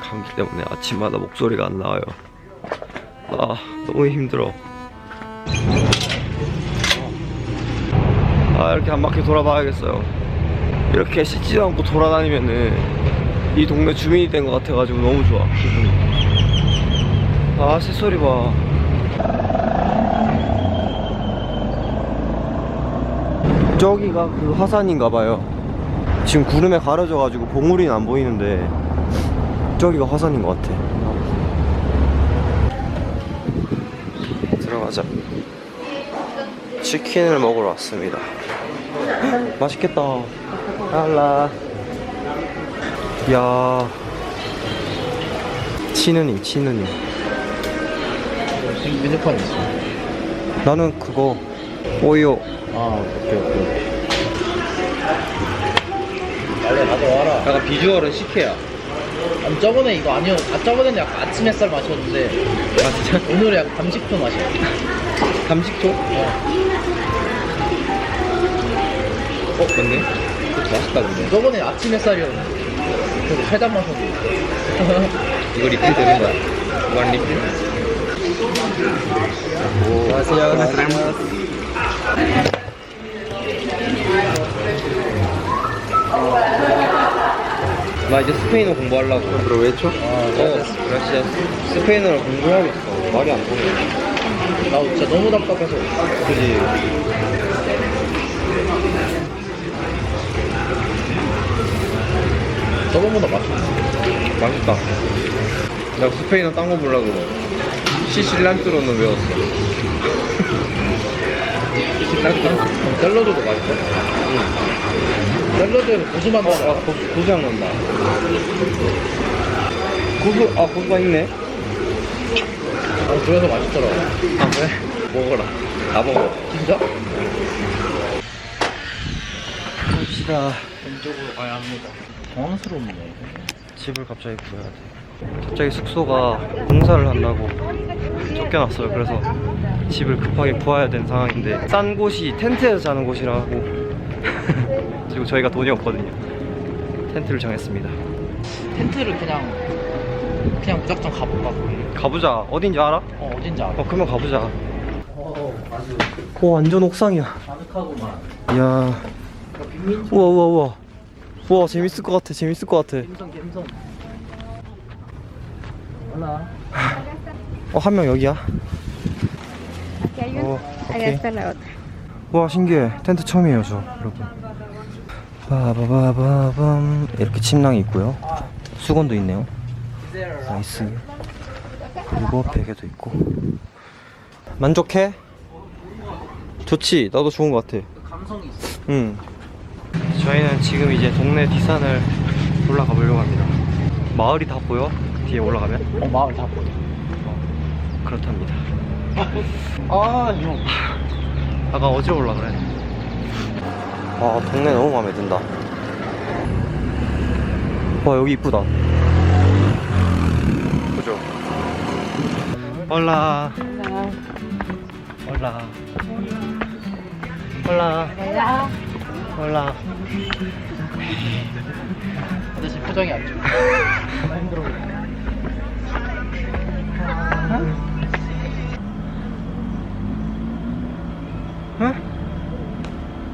감기 때문에 아침마다 목소리가 안 나와요. 아, 너무 힘들어. 아, 이렇게 한 바퀴 돌아봐야겠어요. 이렇게 씻지도 않고 돌아다니면은 이 동네 주민이 된 것 같아가지고 너무 좋아, 기분이. 아, 새소리 봐. 저기가 그 화산인가 봐요. 지금 구름에 가려져가지고 봉우리는 안 보이는데 저기가 화산인 것 같아. 들어가자. 치킨을 먹으러 왔습니다. 맛있겠다. 할라. 야. 치느니, 치느니. 메뉴판 있어. 나는 그거 오요. 아, 오케이, 오케이. 빨리 가져와라. 약간 비주얼은 식혜야. 아니, 저번에 이거 아니요. 아, 저번에는 약간 아침 햇살 마셨는데, 아 진짜? 오늘은 약간 감식초 맛이야. 감식초? 어. 어 맞네. 맛있다 근데. 저번에 아침 햇살이었는데, 그래서 살짝 마셨는데. 이거 리필 되는 거야? 이건 리필? 안녕하세요. 나 이제 스페인어 공부하려고. 그럼 왜 쳐? 어, 그라시아. 스페인어를 공부해야겠어. 말이 안 통해. 나 진짜 너무 답답해서. 그지? 저번보다 맛있어. 맛있다. 나 스페인어 딴 거 보려고 시실란트로는 외웠어. 시실란트? 샐러드도 맛있어. 응. 샐러드에는 고수만 어, 넣어. 아, 고수, 고수향 난다. 고수, 아, 고수가 있네. 아, 그래서 맛있더라. 아, 그래? 먹어라. 다 먹어. 진짜? 갑시다. 왼쪽으로 가야 합니다. 당황스럽네. 집을 갑자기 구해야 돼. 갑자기 숙소가 공사를 한다고 쫓겨났어요. 그래서 집을 급하게 구해야 되는 상황인데 싼 곳이 텐트에서 자는 곳이라고 그리고 저희가 돈이 없거든요. 텐트를 정했습니다. 텐트를 그냥, 그냥 무작정 가볼까? 가보자. 어딘지 알아? 어, 어딘지 알아? 어, 그러면 가보자. 어, 아주 오, 완전 옥상이야. 아늑하구만. 이야. 빈민 우와, 우와, 우와. 우와, 재밌을 것 같아. 재밌을 것 같아. 갬성 갬성. Hola. 어, 한 명 여기야. Aquí hay Oh, una, ok. allá está la otra. 와 신기해 텐트 처음이에요 저 여러분 바바바바밤 이렇게 침낭이 있고요 수건도 있네요 나이스 그리고 베개도 있고 만족해? 좋지 나도 좋은 것 같아 감성이 있어. 응 저희는 지금 이제 동네 뒷산을 올라가 보려고 합니다 마을이 다 보여? 뒤에 올라가면? 어, 마을 다 보여. 그렇답니다 아, 형. 아까 어디로 올라 그래? 아 동네 너무 마음에 든다. 와 여기 이쁘다. 그죠? 올라. 올라. 올라. 올라. 근데 지금 표정이 안 좋아. 힘들어. 응?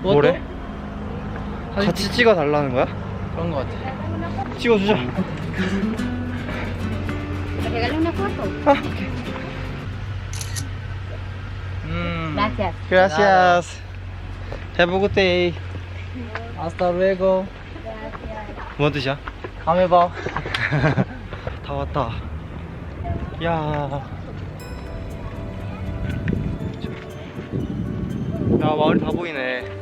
뭐 뭐래? 같이 찍어 달라는 거야? 그런 거 같아. 찍어주자. ¿Te regalo una foto? 아, 오케이. 음. Gracias. Gracias. Have a good day. 루에고. 뭔 뜻이야? 다음에 봐. 다 왔다. 야. 야, 마을이 다 보이네.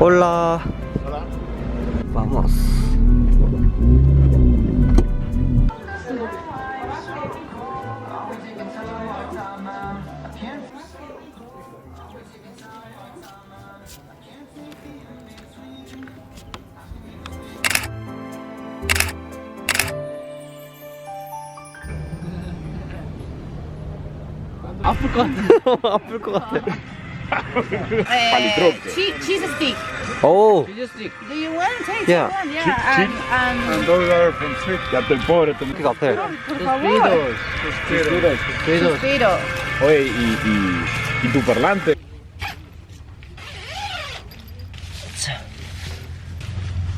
Hola. Hola. Vamos. 아플 것 같아. 아플 것 같아. Uh, cheese, cheese stick. 오. 비즈스틱. Do you want? Take Yeah. one, yeah. And, and And those are from Sweet. Ya te pobre también. 그 앞에. por favor. Suspiros. 그래도 Suspiro. Oye, y, y, y tu parlante.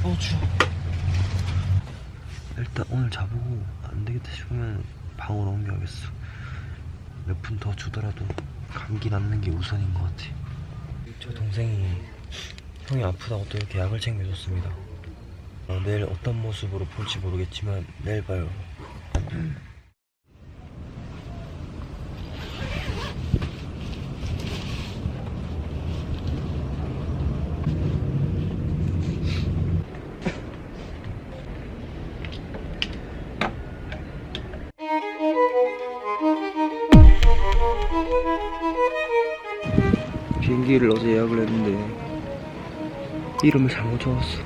어. 일단 오늘 자보고 안 되겠다 싶으면 방으로 옮겨야겠어. 몇 푼 더 주더라도 감기 낫는 게 우선인 것 같아. 저 동생이 형이 아프다고 또 이렇게 약을 챙겨줬습니다. 어, 내일 어떤 모습으로 볼지 모르겠지만 내일 봐요. 비행기를 어제 예약을 했는데 이름을 잘못 적었어.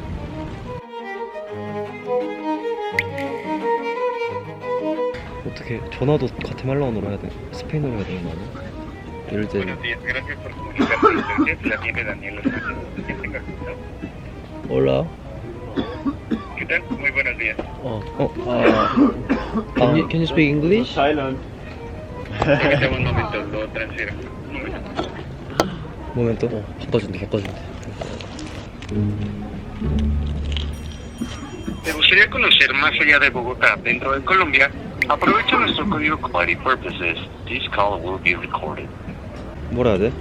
어떻게 전화도 과테말라어로 해야 돼? 스페인어로 해야 되는 거 아니야? 예를 들어 días. 어. 어? Can you can you speak English? Thailand. Permítame un momento, lo transfiero. Un momento. 모멘토? 어, 바꿔준대 바꿔준대 ¿Te gustaría conocer más allá de Bogotá, dentro de Colombia? Aprovecha nuestro código Quality Purposes. This call will be recorded. 뭐라 해야 돼?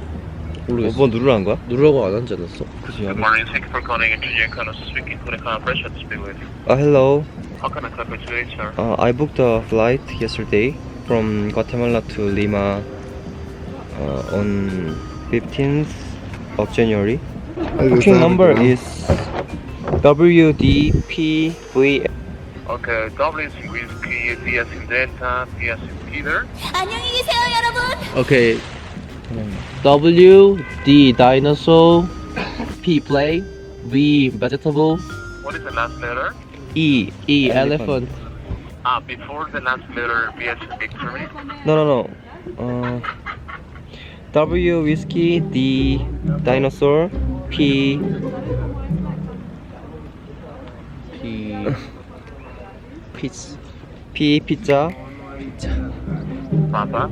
모르겠어. 뭐 누르라는 거야? 누르라고 안 하지 않았어? 그치 Good morning, thank you for calling into Giancarlo speaking to the conference to speak with you. 아 hello How can I help you today, sir? Uh, I booked a flight yesterday from Guatemala to Lima uh, on 15th of January. Booking number is WDPV. Okay, Dublin Whiskey, D as in Delta, P as in Peter. Okay. W D dinosaur P play V vegetable What is the last letter? E. E Elephant. elephant Ah, before the last letter, V as in Victory. No, no, no. Uh, W whiskey, D dinosaur, P P pizza, P pizza. Papa.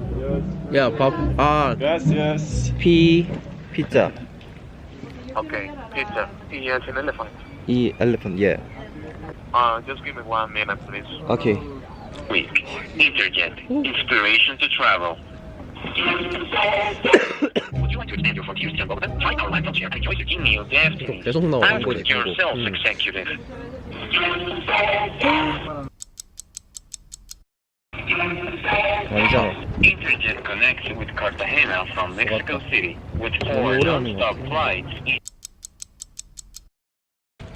Yeah, pop. Ah. Gracias. P pizza. Okay, pizza. E as an elephant. E elephant. Yeah. Uh, just give me one minute, please. Okay. Please. Interjet. Inspiration to travel. Would you like to extend your flight to Houston, Bogota? Try our life chair and enjoy your genial destiny. 계속 나와. I'm with your sales 음. executive. 아니잖아. Interjet connects with Cartagena from Mexico City with four 오래 하는 non-stop 것 같아. flights.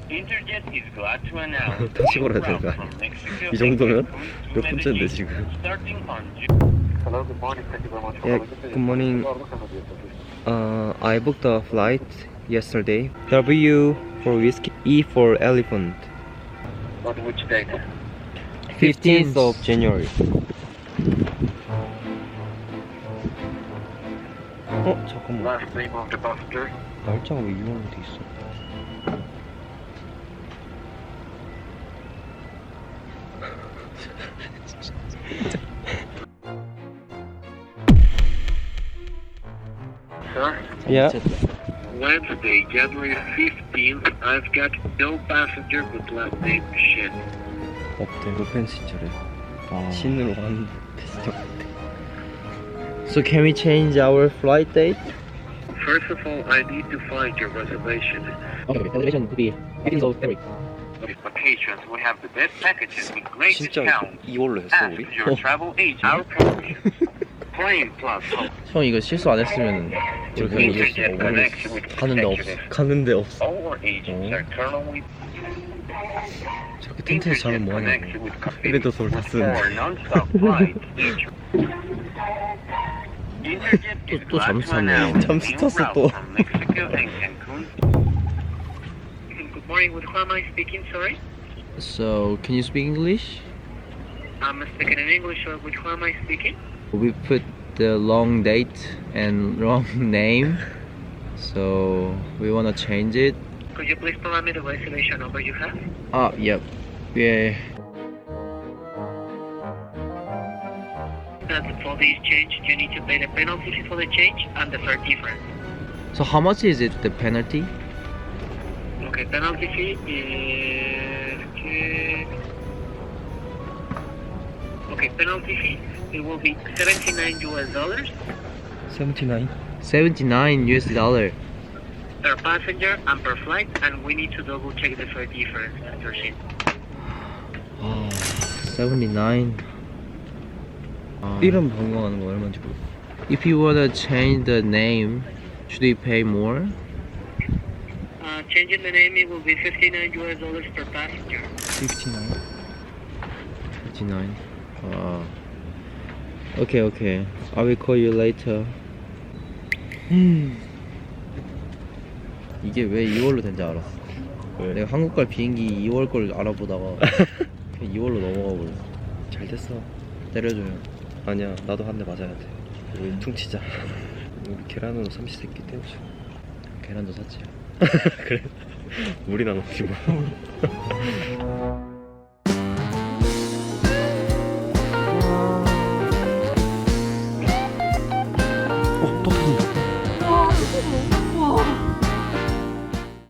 Interjet is glad to announce 다시 걸어야 new route 되는 거야. from Mexico 이 정도면 Cancun to 몇 번째인데 Medellin, 지금? starting on June. Hello, good morning. Thank you very much for Yeah, calling. good morning. Uh, I booked a flight yesterday. W for whiskey, E for elephant. On which date? 15th of January. 어 잠깐만 Last name of the passenger? 날짜가 왜 6월로 돼 있어? Sir? Yeah. Wednesday, January 15th, I've got no passenger with last name Shin. 없대 로펜 시절에 아. 신으로 가는 패스터 So can we change our flight date? First of all, I need to find your reservation. Okay, reservation to be 15th of February. For patrons, we have the best packages with great 진짜 discounts. 이걸로 했어 Ask 우리? your travel agent. Our promotion. 형 이거 실수 안 했으면 이렇게 Interjet 얘기했어. connects with 가는데 없어. 가는데 없어 currently 저렇게 텐트에서 자면 뭐하냐고 그래도 서울 다 쓰는데 또- 또 잠수 탔네. 잠수 탔어, 또. from Mexico and Cancun. Good morning, with who am I speaking, sorry? So can you speak English? I'm speaking in English, uh, with who am I speaking? We put the long date and wrong name. So we wanna change it. Could you please provide me the reservation number you have? Ah, yep. Yeah. That for this change, you need to pay the penalty fee for the change and the fare difference. So how much is it the penalty? Okay, penalty fee is... Okay, penalty fee, it will be 79 US dollars 79 79 US dollar. per passenger and per flight, and we need to double check the fare difference at your seat. 아, 79. 아, 이름 변경하는 거 얼마인지 모르 If you wanna change the name, should we pay more? Uh, changing the name, it will be 59 US dollars per passenger. 59 59. 아. Okay, okay. I will call you later. 이게 왜 2월로 된지 알았어. 왜? 내가 한국 갈 비행기 2월 걸 알아보다가 그냥 2월로 넘어가 버렸어. 잘 됐어 때려줘요. 아니야 나도 한 대 맞아야 돼 우리 퉁치자 우리 계란으로 삼시세끼 때우자 계란도 샀지. 그래 물이나 넣지 뭐